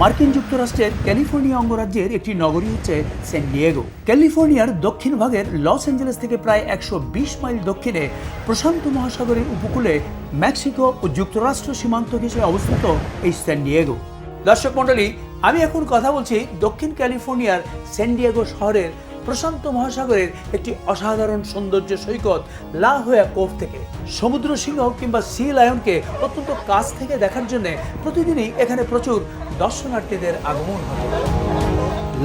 মার্কিন যুক্তরাষ্ট্রের ক্যালিফোর্নিয়া অঙ্গরাজ্যের একটি নগরী হচ্ছে সেন্ট ডিয়েগো ক্যালিফোর্নিয়ার দক্ষিণ ভাগের লস অ্যাঞ্জেলেস থেকে প্রায় একশো বিশ মাইল দক্ষিণে প্রশান্ত মহাসাগরের উপকূলে মেক্সিকো ও যুক্তরাষ্ট্র সীমান্ত ঘেঁষে অবস্থিত এই সেন্ট ডিয়েগো দর্শক মণ্ডলী, আমি এখন কথা বলছি দক্ষিণ ক্যালিফোর্নিয়ার সেন ডিয়েগো শহরের প্রশান্ত মহাসাগরের একটি অসাধারণ সৌন্দর্য সৈকত লা হোয়া কোভ থেকে। সমুদ্র সিংহ কিংবা সি লায়নকে অত্যন্ত কাছ থেকে দেখার জন্য প্রতিদিনই এখানে প্রচুর দর্শনার্থীদের আগমন হয়।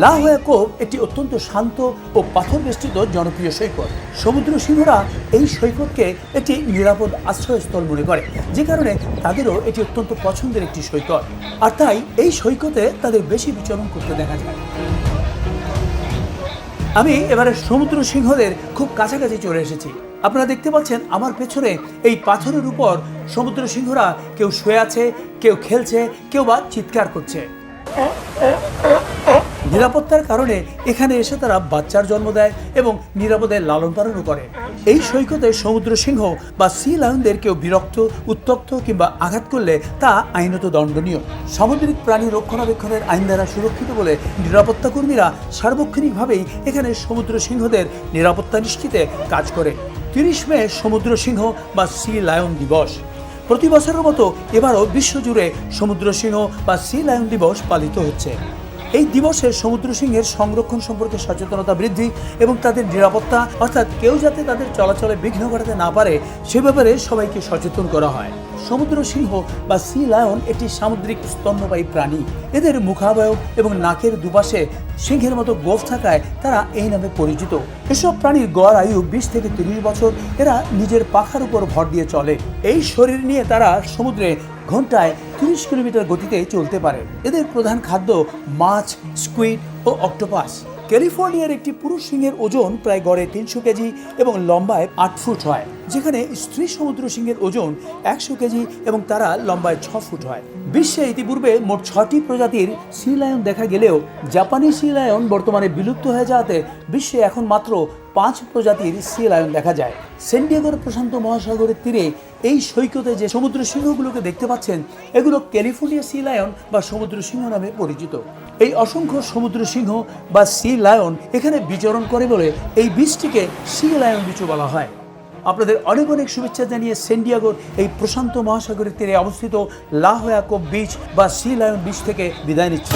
লা হোয়া কোভ একটি অত্যন্ত শান্ত ও পাথর বেষ্টিত জনপ্রিয় সৈকত। সমুদ্র সিংহরা এই সৈকতকে একটি নিরাপদ আশ্রয়স্থল মনে করে, যে কারণে তাদেরও এটি অত্যন্ত পছন্দের একটি সৈকত। আর তাই এই সৈকতে তাদের বেশি বিচরণ করতে দেখা যায়। আমি এবারে সমুদ্র সিংহদের খুব কাছাকাছি চলে এসেছি। আপনারা দেখতে পাচ্ছেন আমার পেছনে এই পাথরের উপর সমুদ্র সিংহরা কেউ শুয়ে আছে, কেউ খেলছে, কেউ বা চিৎকার করছে। নিরাপত্তার কারণে এখানে এসে তারা বাচ্চার জন্ম দেয় এবং নিরাপদে লালন পালনও করে। এই সৈকতে সমুদ্র সিংহ বা সি লায়নদের কেউ বিরক্ত, উত্তক্ত কিংবা আঘাত করলে তা আইনত দণ্ডনীয়। সামুদ্রিক প্রাণী রক্ষণাবেক্ষণের আইন দ্বারা সুরক্ষিত বলে নিরাপত্তা কর্মীরা সার্বক্ষণিকভাবেই এখানে সমুদ্র সিংহদের নিরাপত্তা নিশ্চিতে কাজ করে। তিরিশ মে সমুদ্র সিংহ বা সি লায়ন দিবস। প্রতি বছরের মতো এবারও বিশ্বজুড়ে সমুদ্র সিংহ বা সি লায়ন দিবস পালিত হচ্ছে। এই দিবসে সমুদ্র সিংহের সংরক্ষণ সম্পর্কে সচেতনতা বৃদ্ধি এবং তাদের নিরাপত্তা, অর্থাৎ কেউ যাতে তাদের চলাচলে বিঘ্ন ঘটাতে না পারে, সে ব্যাপারে সবাইকে সচেতন করা হয়। সমুদ্র সিংহ বা সি লায়ন একটি সামুদ্রিক স্তন্যবায়ী প্রাণী। এদের মুখাবয়ব এবং নাকের দুপাশে সিংহের মতো গোফ থাকায় তারা এই নামে পরিচিত। এসব প্রাণীর গড় আয়ু বিশ থেকে তিরিশ বছর। এরা নিজের পাখার উপর ভর দিয়ে চলে। এই শরীর নিয়ে তারা সমুদ্রে ঘন্টায় তিরিশ কিলোমিটার গতিতে চলতে পারে। এদের প্রধান খাদ্য মাছ, স্কুইড ও অক্টোপাস। ক্যালিফোর্নিয়ার একটি পুরুষ সিংহের ওজন প্রায় গড়ে তিনশো কেজি এবং লম্বায় আট ফুট হয়। যেখানে স্ত্রী সমুদ্র সিংহের ওজন একশো কেজি এবং তারা লম্বায় ছ ফুট হয়। বিশ্বে ইতিপূর্বে মোট ছটি প্রজাতির সি লায়ন দেখা গেলেও জাপানি সি লায়ন বর্তমানে বিলুপ্ত হয়ে যাওয়াতে বিশ্বে এখন মাত্র পাঁচ প্রজাতির সি লায়ন দেখা যায়। সেন্ডিয়াগোর প্রশান্ত মহাসাগরের তীরে এই সৈকতে যে সমুদ্র সিংহগুলোকে দেখতে পাচ্ছেন, এগুলো ক্যালিফোর্নিয়া সি লায়ন বা সমুদ্র সিংহ নামে পরিচিত। এই অসংখ্য সমুদ্র সিংহ বা সি লায়ন এখানে বিচরণ করে বলে এই বীজটিকে সি লায়ন বিচু বলা হয়। আপনাদের অনেক অনেক শুভেচ্ছা জানিয়ে সেন্ডিয়াগোর এই প্রশান্ত মহাসাগরের তীরে অবস্থিত লাহয়াকো বিচ বা সি লায়ন বিচ থেকে বিদায় নিচ্ছি।